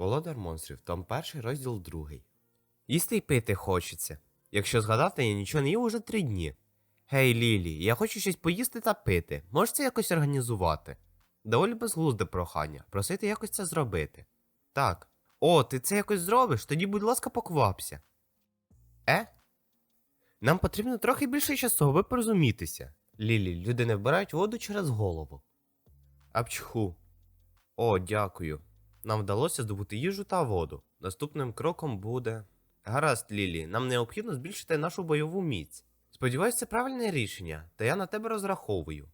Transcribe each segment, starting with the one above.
Володар монстрів, том перший, розділ другий. Їсти й пити хочеться. Якщо згадати, я нічого не їв уже три дні. Гей, Лілі, я хочу щось поїсти та пити. Можеш це якось організувати? Доволі безглузде прохання, просити якось це зробити. Так. О, ти це якось зробиш? Тоді, будь ласка, поквапся. Е? Нам потрібно трохи більше часу, аби порозумітися. Лілі, люди не вбирають воду через голову. Апчху. О, дякую. Нам вдалося здобути їжу та воду. Наступним кроком буде. Гаразд, Лілі, нам необхідно збільшити нашу бойову міць. Сподіваюсь, це правильне рішення, та я на тебе розраховую.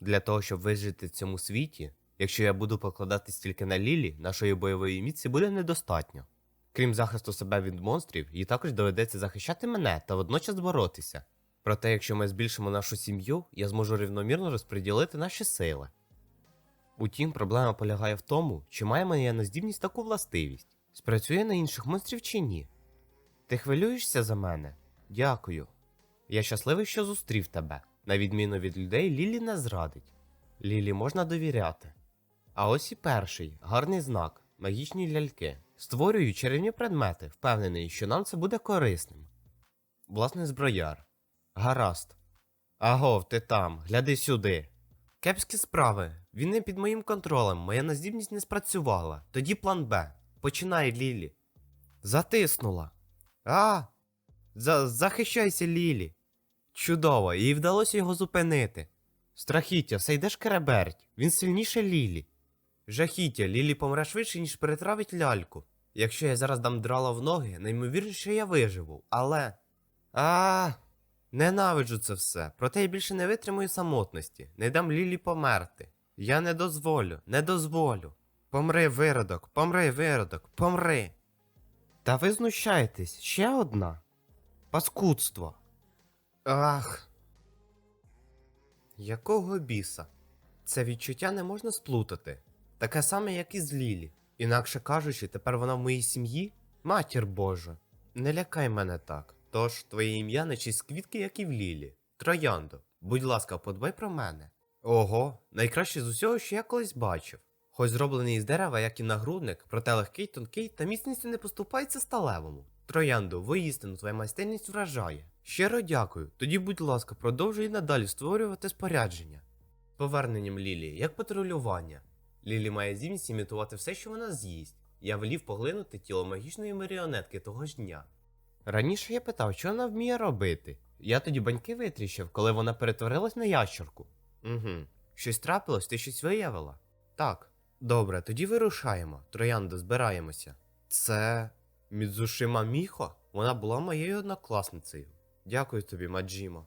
Для того, щоб вижити в цьому світі, якщо я буду покладатись тільки на Лілі, нашої бойової міці буде недостатньо. Крім захисту себе від монстрів, їй також доведеться захищати мене та водночас боротися. Проте, якщо ми збільшимо нашу сім'ю, я зможу рівномірно розподілити наші сили. Утім, проблема полягає в тому, чи має моя нездібність таку властивість. Спрацює на інших монстрів чи ні? Ти хвилюєшся за мене? Дякую. Я щасливий, що зустрів тебе. На відміну від людей, Лілі не зрадить. Лілі можна довіряти. А ось і перший гарний знак магічні ляльки. Створюю чарівні предмети, впевнений, що нам це буде корисним. Власне зброяр. Гаразд. Агов, ти там, гляди сюди. Кепські справи. Він не під моїм контролем, моя наздібність не спрацювала. Тоді план Б. Починай, Лілі. Затиснула. А! За- захищайся, Лілі. Чудово, їй вдалося його зупинити. Страхіття, все йдеш кереберть. Він сильніше Лілі. Жахіття, Лілі помре швидше, ніж перетравить ляльку. Якщо я зараз дам драла в ноги, наймовірніше я виживу, але. А. Ненавиджу це все, проте я більше не витримую самотності, не дам Лілі померти. Я не дозволю, не дозволю. Помри, виродок, помри, виродок, помри. Та ви знущаєтесь, ще одна. Паскудство. Ах. Якого біса? Це відчуття не можна сплутати. Таке саме, як і з Лілі. Інакше кажучи, тепер вона в моїй сім'ї? Матір Божа. Не лякай мене так. Тож твоє ім'я не чисть квітки, як і в Лілі. Трояндо, будь ласка, подбай про мене. Ого, найкраще з усього, що я колись бачив. Хоч зроблений із дерева, як і нагрудник, проте легкий, тонкий та міцністю не поступається сталевому. Троянду, воістину твоя майстерність вражає. Щиро дякую. Тоді, будь ласка, продовжуй надалі створювати спорядження. Поверненням Лілі, як патрулювання. Лілі має здібність імітувати все, що вона з'їсть. Я велів поглинути тіло магічної маріонетки того ж дня. Раніше я питав, що вона вміє робити. Я тоді баньки витріщив, коли вона перетворилась на ящерку. Угу. Щось трапилось, ти щось виявила? Так. Добре, тоді вирушаємо. Трояндо, збираємося. Це. Мідзушима Міхо? Вона була моєю однокласницею. Дякую тобі, Маджімо.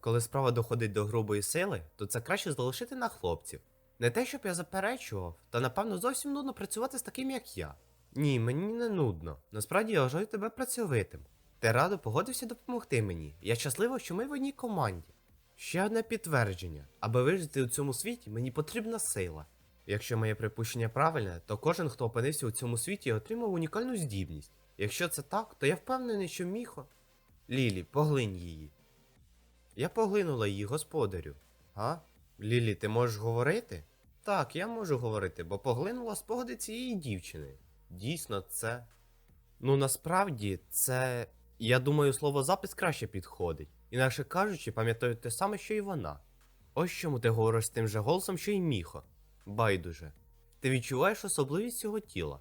Коли справа доходить до грубої сили, то це краще залишити на хлопців. Не те, щоб я заперечував, та напевно зовсім нудно працювати з таким, як я. Ні, мені не нудно. Насправді я вважаю тебе працьовитим. Ти радо погодився допомогти мені. Я щаслива, що ми в одній команді. Ще одне підтвердження: аби вижити у цьому світі, мені потрібна сила. Якщо моє припущення правильне, то кожен, хто опинився у цьому світі, отримав унікальну здібність. Якщо це так, то я впевнений, що міхо. Лілі, поглинь її. Я поглинула її, господарю. А? Лілі, ти можеш говорити? Так, я можу говорити, бо поглинула спогади цієї дівчини. Дійсно, це. Ну насправді, це. Я думаю, слово запис краще підходить. Інакше кажучи, пам'ятаю те саме, що і вона. Ось чому ти говориш з тим же голосом, що й міхо. Байдуже. Ти відчуваєш особливість цього тіла.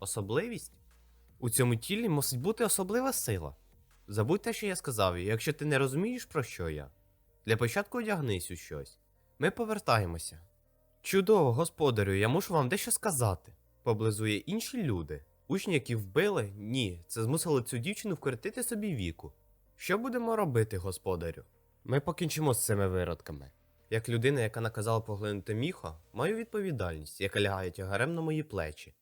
Особливість? У цьому тілі мусить бути особлива сила. Забудь те, що я сказав, якщо ти не розумієш, про що я. Для початку одягнись у щось. Ми повертаємося. Чудово, господарю, я мушу вам дещо сказати. Поблизу є інші люди. Учні, які вбили, ні, це змусило цю дівчину вкоротити собі віку. Що будемо робити, господарю? Ми покінчимо з цими виродками. Як людина, яка наказала поглинути міхо, маю відповідальність, яка лягає тягарем на мої плечі.